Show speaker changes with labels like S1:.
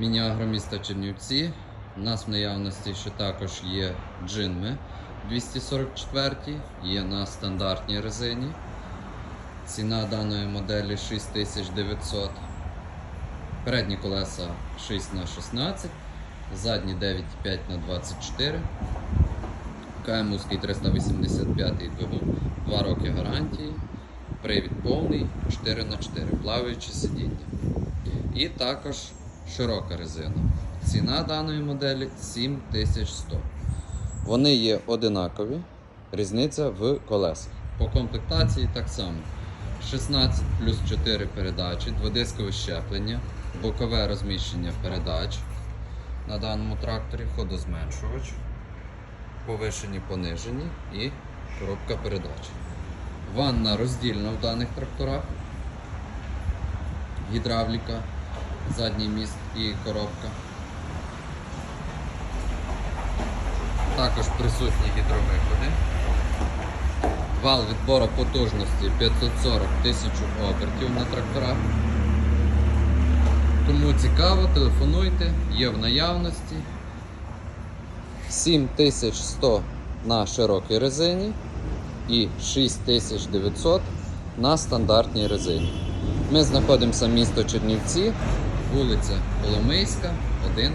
S1: Міні-агро Чернівці. У нас в наявності ще також є джинми 244, є на стандартній резині. Ціна даної моделі 6900. Передні колеса 6 на 16 задні 9,5 на 24 КМУський 385 двигун, 2 роки гарантії, привід повний, 4 на 4 плаваючі сидіння. І також широка резина. Ціна даної моделі 7100. Вони є одинакові, різниця в колесах. По комплектації так само. 16 плюс 4 передачі, дводискове щеплення, бокове розміщення передач на даному тракторі, ходозменшувач, повишені, понижені і коробка передач. Ванна роздільна в даних тракторах, гідравліка, задній міст і коробка. Також присутні гідровиходи. Вал відбору потужності 540 тисяч обертів на тракторах. Кому цікаво, телефонуйте, є в наявності. 7100 на широкій резині і 6900 на стандартній резині. Ми знаходимося місто Чернівці, вулиця Коломийська, 1.